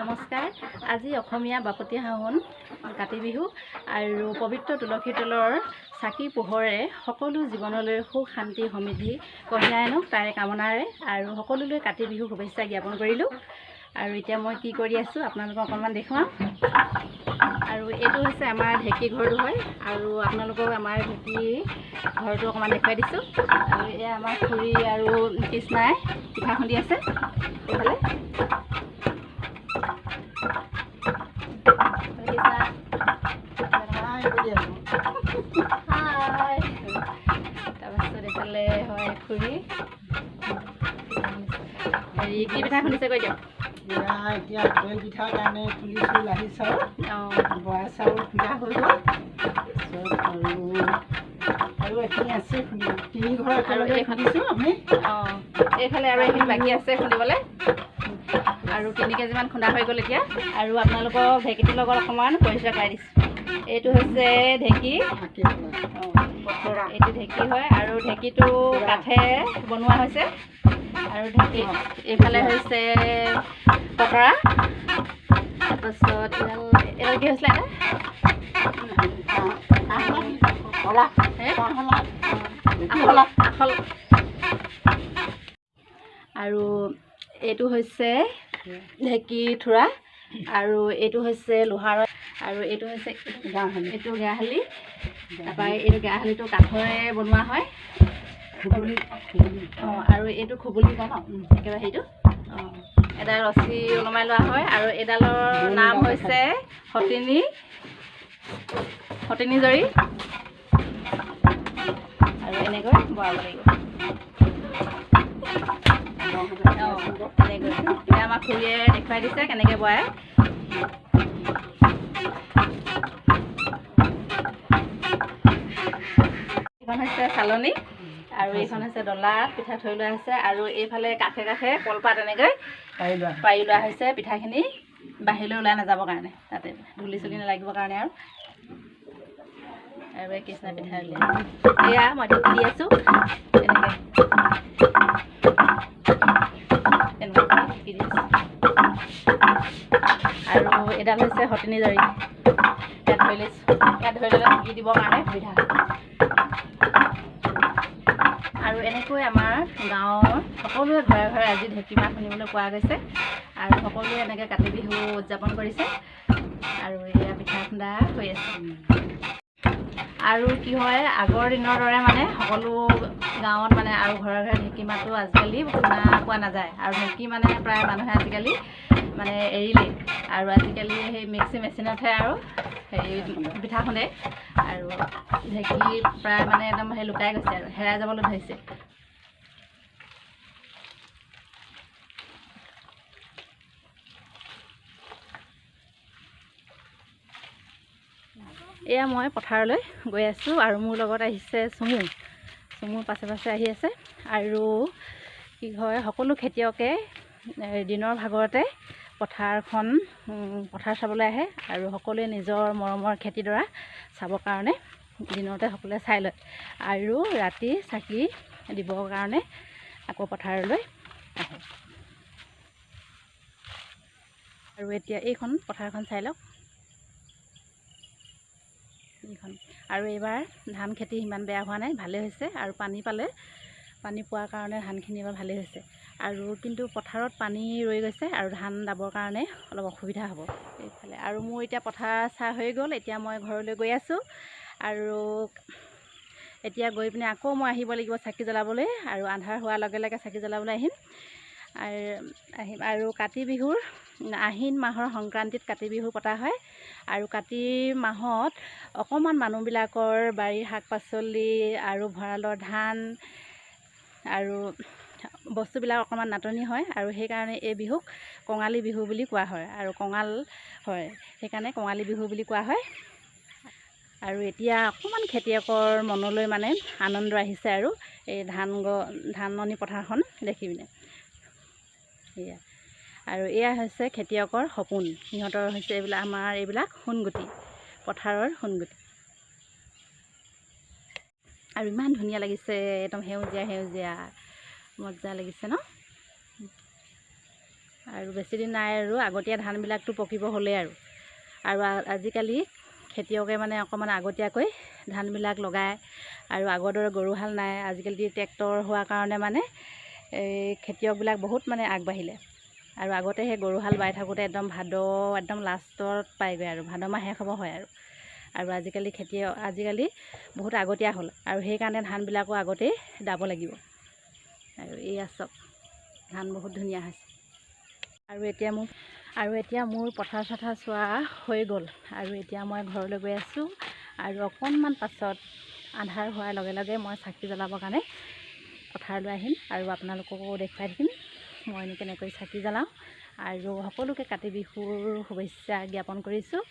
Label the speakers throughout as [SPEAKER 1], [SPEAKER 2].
[SPEAKER 1] নমস্কাৰ আজি অসমীয়া বাপতি সাহোন কাতি বিহু আৰু পবিত্ৰ তুলসী তলৰ চাকি পোহৰে সকলো জীৱনলৈ সুখ শান্তি সমৃদ্ধি কঢ়িয়াই আনক তাৰে কামনাৰে আৰু সকলোলৈ কাতি বিহু শুভেচ্ছা জ্ঞাপন কৰিলোঁ। আৰু এতিয়া মই কি কৰি আছোঁ আপোনালোকক অকণমান দেখুৱাম। আৰু এইটো হৈছে আমাৰ ঢেঁকী ঘৰটো হয় আৰু আপোনালোকক আমাৰ ঢেঁকী ঘৰটো অকণমান দেখুৱাই দিছোঁ। আৰু এয়া আমাৰ খুৰী আৰু কৃষ্ণাই পিঠা খুন্দি আছে এইফালে। তাৰপাছত এইফালে হয় খুৰী। হেৰি কি পিঠা খুন্দিছে কৈ দিয়ক?
[SPEAKER 2] এয়া এতিয়া তেল পিঠাৰ কাৰণে খুলিছোঁ লাহি চাউল বৰা চাউল খুন্দা হৈ গ'ল। তাৰপিছত আৰু আৰু এইখিনি আছে তিনি ঘৰ একেলগে
[SPEAKER 1] এইখন-
[SPEAKER 2] খুন্দিছোঁ আমি।
[SPEAKER 1] অঁ এইফালে আৰু এইখিনি বাকী আছে খুন্দিবলৈ আৰু তিনি কেজিমান খুন্দা হৈ গ'ল এতিয়া। আৰু আপোনালোকক ঢেঁকীটোৰ লগত অকণমান পৰিচয় কৰাই দিছোঁ। এইটো হৈছে ঢেঁকী অঁ, এইটো ঢেঁকী হয়। আৰু ঢেঁকীটো কাঠে বনোৱা হৈছে। আৰু ঢেঁকী এইফালে হৈছে কতৰা তাৰপাছত এডাল কি হৈছিলে আখল আৰু এইটো হৈছে ঢেঁকী থোৰা আৰু এইটো হৈছে লোহাৰৰ আৰু এইটো হৈছে এইটো গেৰাহালি তাৰপৰা এইটো গেৰাহালিটো কাঠৰে বনোৱা হয়।
[SPEAKER 2] খুবুলি
[SPEAKER 1] অঁ আৰু এইটো খুবুলি কয় ন একেবাৰে অঁ এডাল ৰছী ওলমাই লোৱা হয় আৰু এডালৰ নাম হৈছে সতিনী সতিনী জৰি। আৰু এনেকৈ বৰাব লাগিব। অঁ এনেকৈ। এতিয়া আমাক খুৰীয়ে দেখুৱাই দিছে কেনেকৈ বৰাই এইখন হৈছে চালনী? আৰু এইখন হৈছে ডলাত পিঠা থৈ লোৱা হৈছে আৰু এইফালে কাষে কাষে কলপাত এনেকৈ
[SPEAKER 2] পাৰি লোৱা।
[SPEAKER 1] পাৰি লোৱা হৈছে পিঠাখিনি। বাহিৰলৈ ওলাই নাযাবৰ কাৰণে তাতে ধূলি চুলি নালাগিবৰ কাৰণে আৰু। আৰু এই কৃষ্ণ পিঠা উলিয়াই এয়া মই ঢেকি দি আছোঁ। এনেকৈ। আৰু এডাল হৈছে সতিনী জৰি। ইয়াত ধৰি লৈছোঁ। ইয়াত ধৰি ল'লে ঢেকি দিবৰ কাৰণে সুবিধা। এনেকৈ আমাৰ গাঁৱৰ সকলোৱে ঘৰে ঘৰে আজি ঢেঁকী মাত শুনিবলৈ পোৱা গৈছে আৰু সকলোৱে এনেকৈ কাতি বিহু উদযাপন কৰিছে আৰু এয়া পিঠা খুন্দা হৈ আছে। আৰু কি হয় আগৰ দিনৰ দৰে মানে সকলো গাঁৱত মানে আৰু ঘৰে ঘৰে ঢেঁকী মাতো আজিকালি শুনা পোৱা নাযায় আৰু ঢেঁকী মানে প্ৰায় মানুহে আজিকালি মানে এৰিলেই আৰু আজিকালি সেই মিক্সি মেচিনতহে আৰু হেৰি পিঠা খুন্দে আৰু ঢেঁকী প্ৰায় মানে একদম সেই লুকাই গৈছে আৰু হেৰাই যাবলৈ ধৰিছে। এয়া মই পথাৰলৈ গৈ আছোঁ আৰু মোৰ লগত আহিছে চুমু। চুমুৰ পাছে পাছে আহি আছে। আৰু কি হয় সকলো খেতিয়কে দিনৰ ভাগৰতে পথাৰখন পথাৰ চাবলৈ আহে আৰু সকলোৱে নিজৰ মৰমৰ খেতিডৰা চাবৰ কাৰণে দিনতে সকলোৱে চাই লয়। আৰু ৰাতি চাকি দিবৰ কাৰণে আকৌ পথাৰলৈ আহে। আৰু এতিয়া এইখন পথাৰখন চাই লওক। এইখন। আৰু এইবাৰ ধান খেতি সিমান বেয়া হোৱা নাই ভালেই হৈছে। আৰু পানী পালে পানী পোৱাৰ কাৰণে ধানখিনি এবাৰ ভালেই হৈছে। আৰু কিন্তু পথাৰত পানী ৰৈ গৈছে আৰু ধান দাবৰ কাৰণে অলপ অসুবিধা হ'ব এইফালে। আৰু মোৰ এতিয়া পথাৰ চাহ হৈ গ'ল এতিয়া মই ঘৰলৈ গৈ আছোঁ। আৰু এতিয়া গৈ পিনে আকৌ মই আহিব লাগিব চাকি জ্বলাবলৈ। আৰু আন্ধাৰ হোৱাৰ লগে লগে চাকি জ্বলাবলৈ আহিম। আহিম। আৰু কাতি বিহুৰ আহিন মাহৰ সংক্ৰান্তিত কাতি বিহু পতা হয়। আৰু কাতি মাহত অকণমান মানুহবিলাকৰ বাৰীৰ শাক পাচলি আৰু ভঁৰালৰ ধান আৰু বস্তুবিলাক অকণমান নাটনি হয় আৰু সেইকাৰণে এই বিহুক কঙালী বিহু বুলি কোৱা হয় আৰু কঙাল হয়। সেইকাৰণে কঙালী বিহু বুলি কোৱা হয়। আৰু এতিয়া অকণমান খেতিয়কৰ মনলৈ মানে আনন্দ আহিছে আৰু এই ধান গ ধাননি পথাৰখন দেখি পিনে সেয়া আৰু এয়া হৈছে খেতিয়কৰ সপোন। সিহঁতৰ হৈছে এইবিলাক আমাৰ এইবিলাক সোণগুটি পথাৰৰ সোণগুটি। আৰু ইমান ধুনীয়া লাগিছে একদম সেউজীয়া সেউজীয়া মজা লাগিছে ন? আৰু বেছিদিন নাই আৰু আগতীয়া ধানবিলাকতো পকিব হ'লেই আৰু। আৰু আজিকালি খেতিয়কে মানে অকণমান আগতীয়াকৈ ধানবিলাক লগায় আৰু আগৰ দৰে গৰু হাল নাই। আজিকালি ট্ৰেক্টৰ হোৱাৰ কাৰণে মানে এই খেতিয়কবিলাক বহুত মানে আগবাঢ়িলে। আৰু আগতে সেই গৰু হাল বাই থাকোঁতে একদম ভাদ একদম লাষ্টত পায়গৈ আৰু ভাদ মাহ শেষ হ'ব হয় আৰু। আৰু আজিকালি খেতিয়ক আজিকালি বহুত আগতীয়া হ'ল আৰু সেইকাৰণে ধানবিলাকো আগতেই দাব লাগিব। আৰু এয়া চাওক ধান বহুত ধুনীয়া হৈছে। আৰু এতিয়া মোক আৰু এতিয়া মোৰ পথাৰ চথাৰ চোৱা হৈ গ'ল। আৰু এতিয়া মই ঘৰলৈ গৈ আছোঁ আৰু অকণমান পাছত আন্ধাৰ হোৱাৰ লগে লগে মই চাকি জ্বলাবৰ কাৰণে পথাৰলৈ আহিম আৰু আপোনালোককো দেখুৱাই থাকিম। মইনো কেনেকৈ চাকি জ্বলাওঁ আৰু সকলোকে কাতি বিহুৰ শুভেচ্ছা জ্ঞাপন কৰিছোঁ।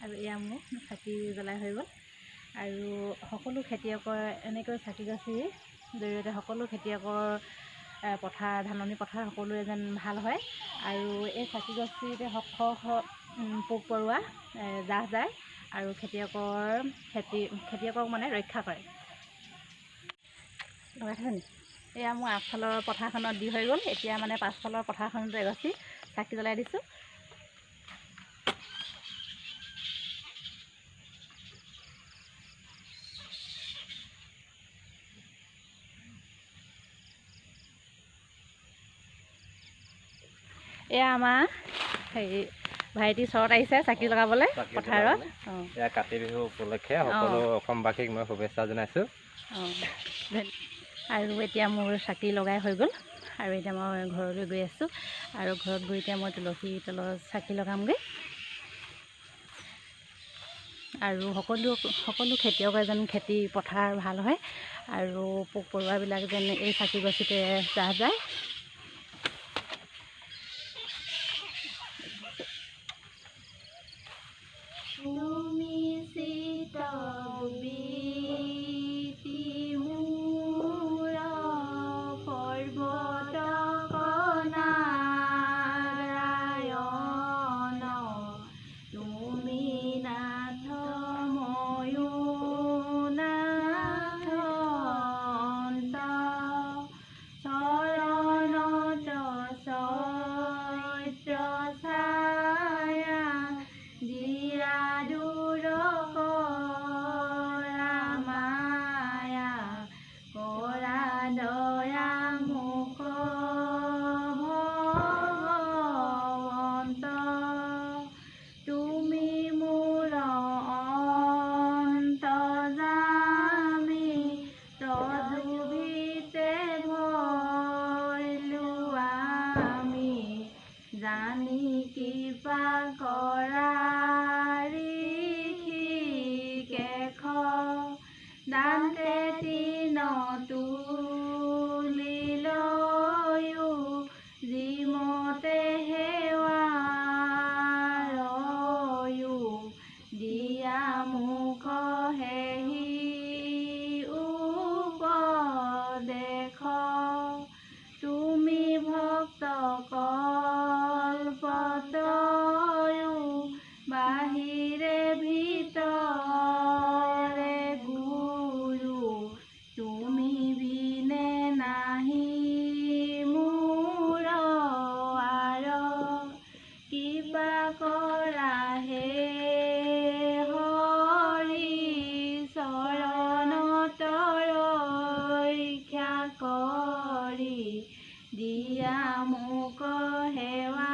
[SPEAKER 1] আৰু এয়া মোক চাকি জ্বলাই হৈ গ'ল। আৰু সকলো খেতিয়কৰ এনেকৈ চাকি গছিৰ জৰিয়তে সকলো খেতিয়কৰ পথাৰ ধাননি পথাৰ সকলোৰে যেন ভাল হয়। আৰু এই চাকি গছিতে শ পোক পৰুৱা জাহ যায় আৰু খেতিয়কৰ খেতি খেতিয়কক মানে ৰক্ষা কৰে। এয়া মোৰ আগফালৰ পথাৰখনত দি হৈ গ'ল। এতিয়া মানে পাছফালৰ পথাৰখনতো এগছি চাকি জ্বলাই দিছোঁ। এয়া আমাৰ হেৰি ভাইটি চৰত আহিছে চাকি লগাবলৈ পথাৰত।
[SPEAKER 3] এয়া কাতি বিহু উপলক্ষে সকলো অসমবাসীক মই শুভেচ্ছা জনাইছোঁ।
[SPEAKER 1] আৰু এতিয়া মোৰ চাকি লগাই হৈ গ'ল। আৰু এতিয়া মই ঘৰলৈ গৈ আছোঁ। আৰু ঘৰত গৈ এতিয়া মই তুলসী তলত চাকি লগামগৈ। আৰু সকলো সকলো খেতিয়কৰ যেন খেতি পথাৰ ভাল হয়। আৰু পোক পৰুৱাবিলাক যেন এই চাকি গছিতে জাহ যায়। জানি কি পা ভিক্ষা কৰি দিয়া মোক সেৱা